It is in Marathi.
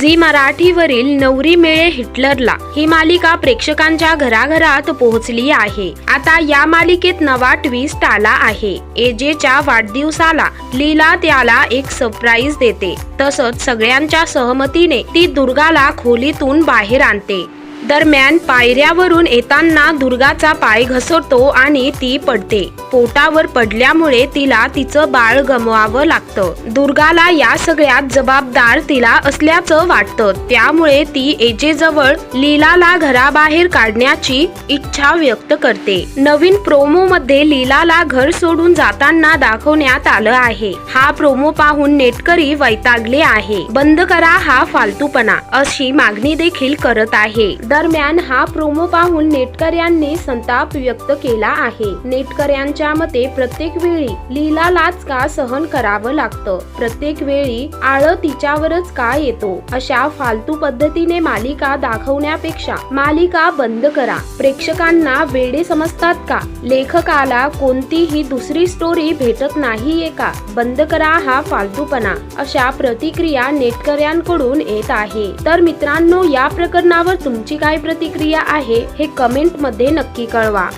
झी मराठीवरील नवरी मिळे हिटलरला ही मालिका प्रेक्षकांच्या घराघरात पोहोचली आहे. आता या मालिकेत नवा ट्विस्ट आला आहे. एजेच्या वाढदिवसाला लीला त्याला एक सरप्राईज देते. तसंच सगळ्यांच्या सहमतीने ती दुर्गाला खोलीतून बाहेर आणते. दरम्यान पायऱ्यावरून येताना दुर्गाचा पाय घसरतो आणि ती पडते. पोटावर पडल्यामुळे तिला तिचं बाळ गमवावं लागतं. दुर्गाला या सगळ्यात जबाबदार तिला असल्याचं वाटतं. त्यामुळे ती एजेजवळ लीलाला घराबाहेर काढण्याची इच्छा व्यक्त करते. नवीन प्रोमो मध्ये लीलाला घर सोडून जाताना दाखवण्यात आलं आहे. हा प्रोमो पाहून नेटकरी वैतागले आहे. बंद करा हा फालतूपणा अशी मागणी देखील करत आहे. दरम्यान हा प्रोमो पाहून नेटकऱ्यांनी संताप व्यक्त केला आहे. नेटकऱ्यांच्या मते प्रत्येक वेळी लीलालाच का सहन करावं लागतं? प्रत्येक वेळी आळ तिच्यावरच का येतो? अशा फालतू पद्धतीने मालिका दाखवण्यापेक्षा मालिका बंद करा. प्रेक्षकांना वेडे समजतात का? लेखकाला कोणतीही दुसरी स्टोरी भेटत नाहीये का? बंद करा हा फालतूपणा. अशा प्रतिक्रिया नेटकऱ्यांकडून येत आहे. तर मित्रांनो या प्रकरणावर तुमची काय प्रतिक्रिया आहे हे कमेंटमध्ये नक्की कळवा.